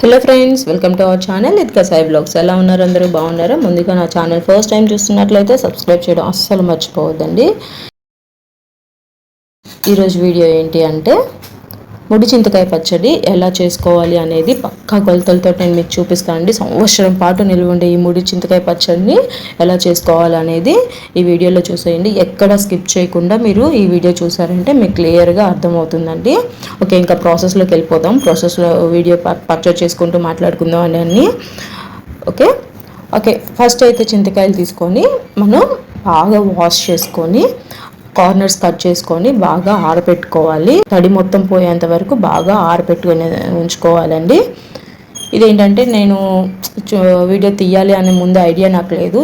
Hello friends welcome to our channel. ఇది కసాయి blogs. ఎలా ఉన్నారు? అందరూ బాగున్నారా? ముందుగా నా ఛానల్ ఫస్ట్ టైం చూస్తున్నట్లయితే సబ్స్క్రైబ్ చేయడం అస్సలు మర్చిపోవద్దండి. ఈరోజు వీడియో ఏంటి అంటే ముడి చింతకాయ పచ్చడి ఎలా చేసుకోవాలి అనేది పక్కా కొలతలతో నేను మీకు చూపిస్తానండి. సంవత్సరం పాటు నిలువుండే ఉండే ఈ ముడి చింతకాయ పచ్చడిని ఎలా చేసుకోవాలి అనేది ఈ వీడియోలో చూసేయండి. ఎక్కడ స్కిప్ చేయకుండా మీరు ఈ వీడియో చూసారంటే మీకు క్లియర్గా అర్థమవుతుందండి. ఓకే ఇంకా ప్రాసెస్లోకి వెళ్ళిపోదాం. ప్రాసెస్లో వీడియో పర్చేజ్ చేసుకుంటూ మాట్లాడుకుందాం అని అన్ని. ఓకే ఓకే ఫస్ట్ అయితే చింతకాయలు తీసుకొని మనం బాగా వాష్ చేసుకొని కార్నర్స్ కట్ చేసుకొని బాగా ఆరబెట్టుకోవాలి తడి మొత్తం పోయేంత వరకు బాగా ఆరబెట్టుకుని ఉంచుకోవాలండి. ఇదేంటంటే నేను వీడియో తీయాలి అనే ముందు ఐడియా నాకు లేదు.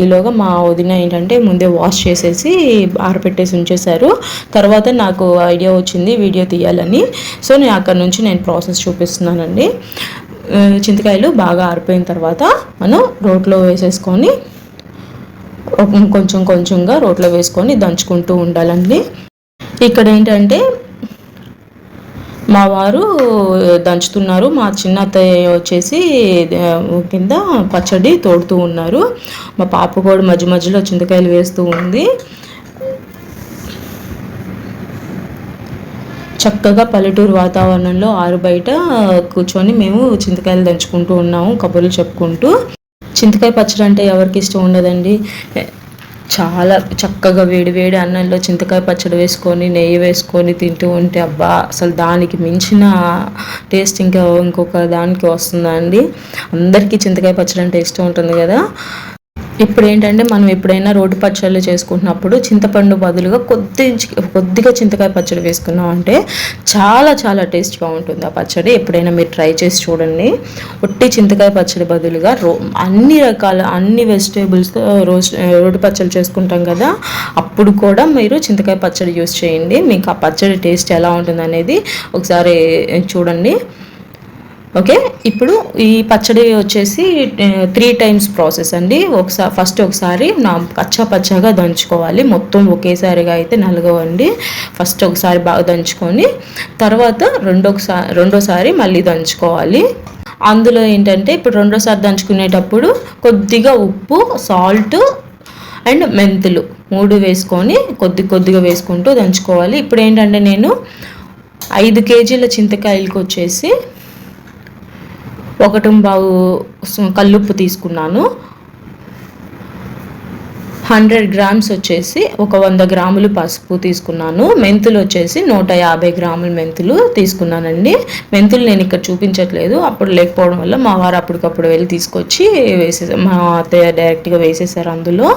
ఈలోగా మా వదిన ఏంటంటే ముందే వాష్ చేసేసి ఆరపెట్టేసి ఉంచేశారు. తర్వాత నాకు ఐడియా వచ్చింది వీడియో తీయాలని. సో నేను అక్కడ నుంచి నేను ప్రాసెస్ చూపిస్తున్నానండి. చింతకాయలు బాగా ఆరిపోయిన తర్వాత మనం రోట్లో వేసేసుకొని కొంచెం కొంచెంగా రోట్లో వేసుకొని దంచుకుంటూ ఉండాలండి. ఇక్కడ ఏంటంటే మా వారు దంచుతున్నారు. మా చిన్న అత్తయ్య వచ్చేసి కింద పచ్చడి తోడుతూ ఉన్నారు. మా పాప కూడా మధ్య మధ్యలో చింతకాయలు వేస్తూ ఉంది. చక్కగా పల్లెటూరు వాతావరణంలో ఆరు బయట కూర్చొని మేము చింతకాయలు దంచుకుంటూ ఉన్నాము కబుర్లు చెప్పుకుంటూ. చింతకాయ పచ్చడి అంటే ఎవరికి ఇష్టం ఉండదండి. చాలా చక్కగా వేడి వేడి అన్నంలో చింతకాయ పచ్చడి వేసుకొని నెయ్యి వేసుకొని తింటూ ఉంటే అబ్బా అసలు దానికి మించిన టేస్ట్ ఇంకా ఇంకొక దానికి వస్తుందా అండి? అందరికీ చింతకాయ పచ్చడి అంటే ఇష్టం ఉంటుంది కదా. ఇప్పుడు ఏంటంటే మనం ఎప్పుడైనా రోడ్డు పచ్చళ్ళు చేసుకుంటున్నప్పుడు చింతపండు బదులుగా కొద్ది కొద్దిగా చింతకాయ పచ్చడి వేసుకున్నాం అంటే చాలా చాలా టేస్ట్గా ఉంటుంది ఆ పచ్చడి. ఎప్పుడైనా మీరు ట్రై చేసి చూడండి. ఒట్టి చింతకాయ పచ్చడి బదులుగా రో అన్ని రకాల అన్ని వెజిటేబుల్స్తో రోజ్ రోడ్డు పచ్చళ్ళు చేసుకుంటాం కదా అప్పుడు కూడా మీరు చింతకాయ పచ్చడి యూస్ చేయండి. మీకు ఆ పచ్చడి టేస్ట్ ఎలా ఉంటుంది అనేది ఒకసారి చూడండి. ఓకే? ఇప్పుడు ఈ పచ్చడి వచ్చేసి త్రీ టైమ్స్ ప్రాసెస్ అండి. ఒకసారి ఫస్ట్ ఒకసారి నా పచ్చ పచ్చగా దంచుకోవాలి. మొత్తం ఒకేసారిగా అయితే నలగవండి. ఫస్ట్ ఒకసారి బాగా దంచుకొని తర్వాత రెండోసారి రెండోసారి మళ్ళీ దంచుకోవాలి. అందులో ఏంటంటే ఇప్పుడు రెండోసారి దంచుకునేటప్పుడు కొద్దిగా ఉప్పు సాల్ట్ అండ్ మెంతులు మూడు వేసుకొని కొద్ది కొద్దిగా వేసుకుంటూ దంచుకోవాలి. ఇప్పుడు ఏంటంటే నేను ఐదు కేజీల చింతకాయలకు వచ్చేసి ఒకటి బావు కల్లుప్పు తీసుకున్నాను. హండ్రెడ్ గ్రామ్స్ వచ్చేసి ఒక వంద గ్రాములు పసుపు తీసుకున్నాను. మెంతులు వచ్చేసి నూట యాభై గ్రాముల మెంతులు తీసుకున్నానండి. మెంతులు నేను ఇక్కడ చూపించట్లేదు. అప్పుడు లేకపోవడం వల్ల మా వారు అప్పటికప్పుడు వెళ్ళి తీసుకొచ్చి వేసే మా అత్తయ్య డైరెక్ట్గా వేసేసారు అందులో.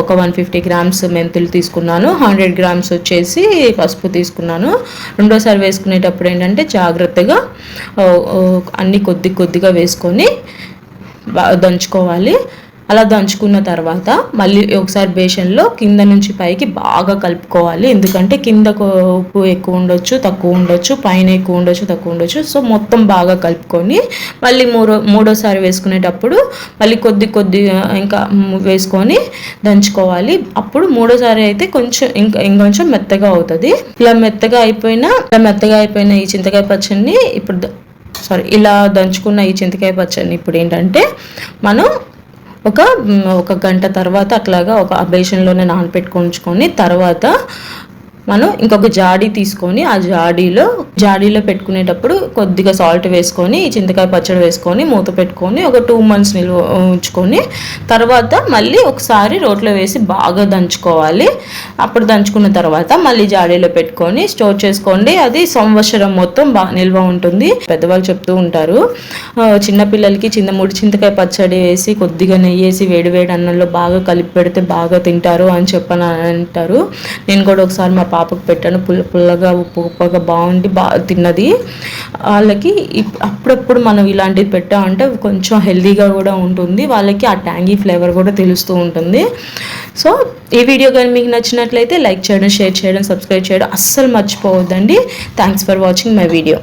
ఒక వన్ ఫిఫ్టీ గ్రామ్స్ మెంతులు తీసుకున్నాను. హండ్రెడ్ గ్రామ్స్ వచ్చేసి పసుపు తీసుకున్నాను. రెండోసారి వేసుకునేటప్పుడు ఏంటంటే జాగ్రత్తగా అన్నీ కొద్ది కొద్దిగా వేసుకొని దంచుకోవాలి. అలా దంచుకున్న తర్వాత మళ్ళీ ఒకసారి బేషన్లో కింద నుంచి పైకి బాగా కలుపుకోవాలి. ఎందుకంటే కింద ఉప్పు ఎక్కువ ఉండొచ్చు తక్కువ ఉండొచ్చు పైన ఎక్కువ ఉండొచ్చు తక్కువ ఉండొచ్చు. సో మొత్తం బాగా కలుపుకొని మళ్ళీ మూడో మూడోసారి వేసుకునేటప్పుడు మళ్ళీ కొద్ది కొద్ది ఇంకా వేసుకొని దంచుకోవాలి. అప్పుడు మూడోసారి అయితే కొంచెం ఇంకా ఇంకొంచెం మెత్తగా అవుతుంది. ఇలా మెత్తగా అయిపోయినా ఇలా మెత్తగా అయిపోయిన ఈ చింతకాయ పచ్చడిని ఇప్పుడు సారీ ఇలా దంచుకున్న ఈ చింతకాయ పచ్చడిని ఇప్పుడు ఏంటంటే మనం ఒక ఒక గంట తర్వాత అట్లాగా ఒక బేషన్లోనే నానపెట్టుకొని తర్వాత మనం ఇంకొక జాడీ తీసుకొని ఆ జాడీలో జాడీలో పెట్టుకునేటప్పుడు కొద్దిగా సాల్ట్ వేసుకొని చింతకాయ పచ్చడి వేసుకొని మూత పెట్టుకొని ఒక టూ మంత్స్ నిల్వ ఉంచుకొని తర్వాత మళ్ళీ ఒకసారి రోట్లో వేసి బాగా దంచుకోవాలి. అప్పుడు దంచుకున్న తర్వాత మళ్ళీ జాడీలో పెట్టుకొని స్టోర్ చేసుకోండి. అది సంవత్సరం మొత్తం బాగా నిల్వ ఉంటుంది. పెద్దవాళ్ళు చెప్తూ ఉంటారు చిన్నపిల్లలకి చిన్న ముడి చింతకాయ పచ్చడి వేసి కొద్దిగా నెయ్యి వేసి వేడి వేడి అన్నంలో బాగా కలిపి పెడితే బాగా తింటారు అని చెప్పని అంటారు. నేను కూడా ఒకసారి మా పాపకు పెట్టాను. పుల్ల పుల్లగా ఉప్పు ఉప్పగా బాగుండి బాగా తిన్నది. వాళ్ళకి అప్పుడప్పుడు మనం ఇలాంటివి పెట్టామంటే కొంచెం హెల్దీగా కూడా ఉంటుంది. వాళ్ళకి ఆ ట్యాంగీ ఫ్లేవర్ కూడా తెలుస్తూ ఉంటుంది. సో ఈ వీడియో కానీ మీకు నచ్చినట్లయితే లైక్ చేయడం షేర్ చేయడం సబ్స్క్రైబ్ చేయడం అస్సలు మర్చిపోవద్దండి. Thanks for watching my video.